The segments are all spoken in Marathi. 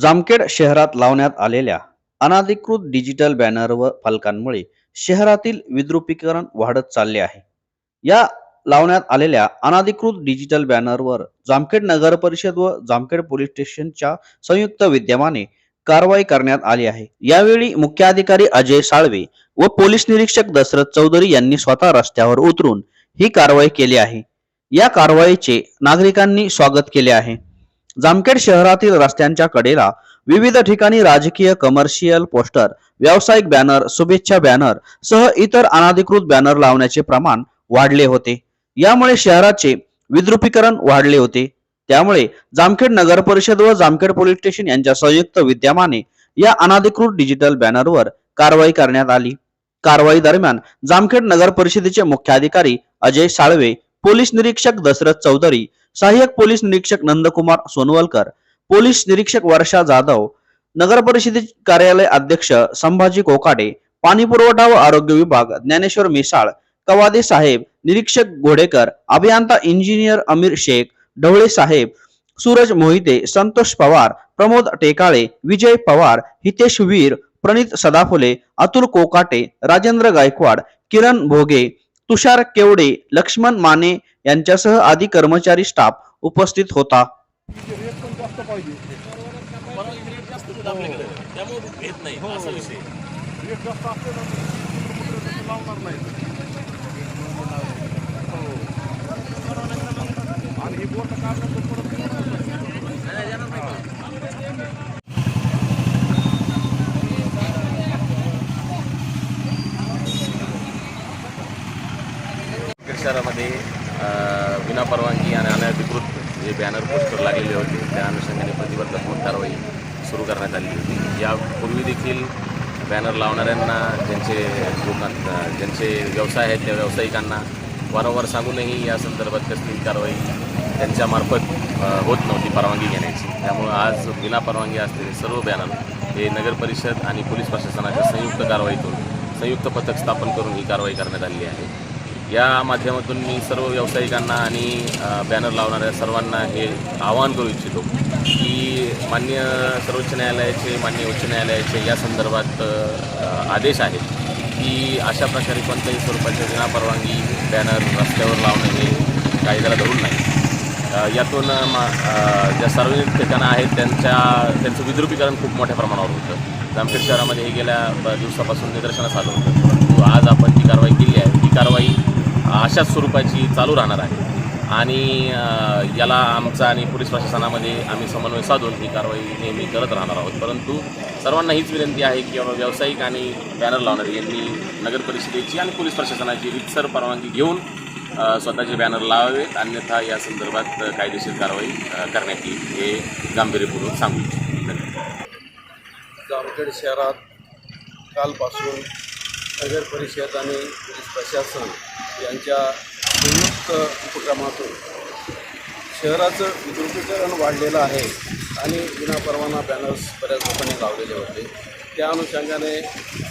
जामखेड शहरात लावण्यात आलेल्या अनाधिकृत डिजिटल बॅनर व फलकांमुळे शहरातील विद्रुपीकरण वाढत चालले आहे. या लावण्यात आलेल्या अनाधिकृत डिजिटल बॅनरवर जामखेड नगर परिषद व जामखेड पोलीस स्टेशनच्या संयुक्त विद्यमाने कारवाई करण्यात आली आहे. यावेळी मुख्याधिकारी अजय साळवे व पोलीस निरीक्षक दशरथ चौधरी यांनी स्वतः रस्त्यावर उतरून ही कारवाई केली आहे. या कारवाईचे नागरिकांनी स्वागत केले आहे. जामखेड शहरातील रस्त्यांच्या कडेला विविध ठिकाणी राजकीय कमर्शियल पोस्टर व्यावसायिक बॅनर शुभेच्छा बॅनर सह इतर अनाधिकृत बॅनर लावण्याचे प्रमाण वाढले होते. यामुळे शहराचे विद्रुपीकरण वाढले होते. त्यामुळे जामखेड नगर परिषद व जामखेड पोलीस स्टेशन यांच्या संयुक्त विद्यमाने या अनाधिकृत डिजिटल बॅनरवर कारवाई करण्यात आली. कारवाई दरम्यान जामखेड नगर परिषदेचे मुख्याधिकारी अजय साळवे पोलीस निरीक्षक दशरथ चौधरी सहाय्यक पोलीस निरीक्षक नंदकुमार सोनवलकर पोलीस निरीक्षक वर्षा जाधव नगर परिषदे कार्यालय अध्यक्ष संभाजी कोकाटे पाणी पुरवठा व आरोग्य विभाग ज्ञानेश्वर मिसाळ कवादे साहेब निरीक्षक घोडेकर अभियंता इंजिनियर अमीर शेख ढवळे साहेब सूरज मोहिते संतोष पवार प्रमोद टेकाळे विजय पवार हितेश वीर प्रणित सदाफुले अतुल कोकाटे राजेंद्र गायकवाड किरण भोगे तुषार केवडे लक्ष्मण माने यांच्यासह आदी कर्मचारी स्टाफ उपस्थित होता. रेट पण जास्त पाहिजे परवानगी रेट जास्त होतं आपल्याकडे त्यामुळे घेत नाही असा विषय रेट जास्त असले ना तर तसं लावणार नाही हो. आणि ही बोट काढल्यानंतर परत येणार नाही. परिसरामध्ये विनापरवानगी आणि अनधिकृत जे बॅनर पोस्टर लागलेले होते त्या अनुषंगाने प्रतिबंधात्मक कारवाई सुरू करण्यात आली होती. यापूर्वी देखील बॅनर लावणाऱ्यांना ज्यांचे दुकान ज्यांचे व्यवसाय आहेत त्या व्यावसायिकांना वारंवार सांगूनही या संदर्भात कसलीही कारवाई त्यांच्यामार्फत होत नव्हती परवानगी घेण्याची. त्यामुळं आज विनापरवानगी असलेले सर्व बॅनर हे नगर परिषद आणि पोलीस प्रशासनाच्या संयुक्त कारवाईतून संयुक्त पथक स्थापन करून ही कारवाई करण्यात आलेली आहे. या माध्यमातून मी सर्व व्यावसायिकांना आणि बॅनर लावणाऱ्या सर्वांना हे आवाहन करू इच्छितो की मान्य सर्वोच्च न्यायालयाचे मान्य उच्च न्यायालयाचे या संदर्भात आदेश आहेत की अशा प्रकारे कोणत्याही स्वरूपाच्या विनापरवानगी बॅनर रस्त्यावर लावणं हे कायद्याला धरून नाही. यातून मा- ज्या सार्वजनिक ठिकाणं आहेत त्यांच्या त्यांचं विद्रुपीकरण खूप मोठ्या प्रमाणावर होतं. जामखेड शहरामध्ये हे गेल्या दिवसापासून निदर्शनास आलं होतं. आज आपण जी कारवाई केली आहे ती कारवाई अशाच स्वरूपाची चालू राहणार आहे. आणि याला आमचा आणि पोलीस प्रशासनामध्ये आम्ही समन्वय साधून ही कारवाई नेहमी करत राहणार आहोत. परंतु सर्वांना हीच विनंती आहे की व्यावसायिक आणि बॅनर लावणारे यांनी नगर परिषदेची आणि पोलीस प्रशासनाची रितसर परवानगी घेऊन स्वतःचे बॅनर लावावेत. अन्यथा या संदर्भात कायदेशीर कारवाई करण्यात येईल हे गांभीर्यपूर्वक सांगू इच्छितो. जामखेड शहरात कालपासून नगर परिषद आणि पोलीस प्रशासन यांच्या संयुक्त उपक्रमातून शहराचं विद्रुपीकरण वाढलेलं आहे आणि विनापरवाना बॅनर्स बऱ्याच लोकांनी लावलेले होते. त्या अनुषंगाने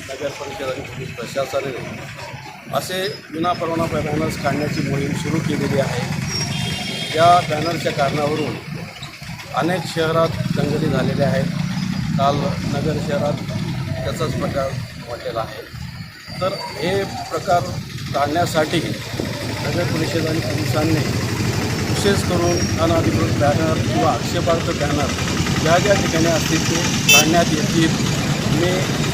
नगर परिषद आणि पोलीस प्रशासनाने असे विनापरवाना बॅनर्स काढण्याची मोहीम सुरू केलेली आहे. या बॅनरच्या कारणावरून अनेक शहरात दंगली झालेल्या आहेत. काल नगर शहरात त्याचाच प्रकार वाटलेला आहे. तर हे प्रकार टाळण्यासाठी नगर परिषद आणि पोलिसांनी विशेष करून अनधिकृत बॅनर किंवा आक्षेपार्थ बॅनर ज्या ज्या ठिकाणी असतील ते काढण्यात येतील मी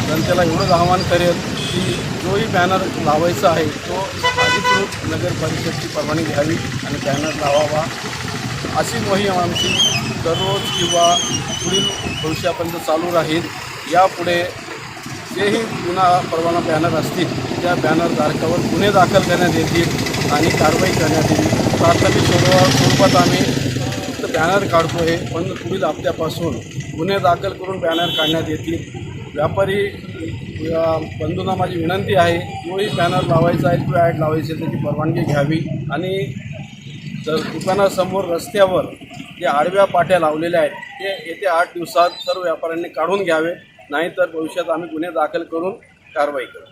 जनतेला एवढंच आवाहन करेल की जोही बॅनर लावायचा आहे तो अधिकृत नगर परिषदची परवानगी घ्यावी आणि बॅनर लावावा. अशी मोहीम आमची दररोज किंवा पुढील भविष्यापर्यंत चालू राहील. यापुढे जेही गुन्हा परवाना बॅनर असतील त्या बॅनर धारकावर गुन्हे दाखल करण्यात येतील आणि कारवाई करण्यात येईल. प्राथमिक स्वरूपात आम्ही फक्त बॅनर काढतो आहे पण पुढील हप्त्यापासून गुन्हे दाखल करून बॅनर काढण्यात येतील. व्यापारी बंधूंना माझी विनंती आहे जोही बॅनर लावायचा आहे किंवा ॲड लावायची आहे त्याची परवानगी घ्यावी. आणि जर दुकानासमोर रस्त्यावर जे आडव्या पाट्या लावलेल्या आहेत ते येत्या आठ दिवसात सर्व व्यापाऱ्यांनी काढून घ्यावे. नाहीतर भविष्यात आम्ही गुन्हे दाखल करून कारवाई करू.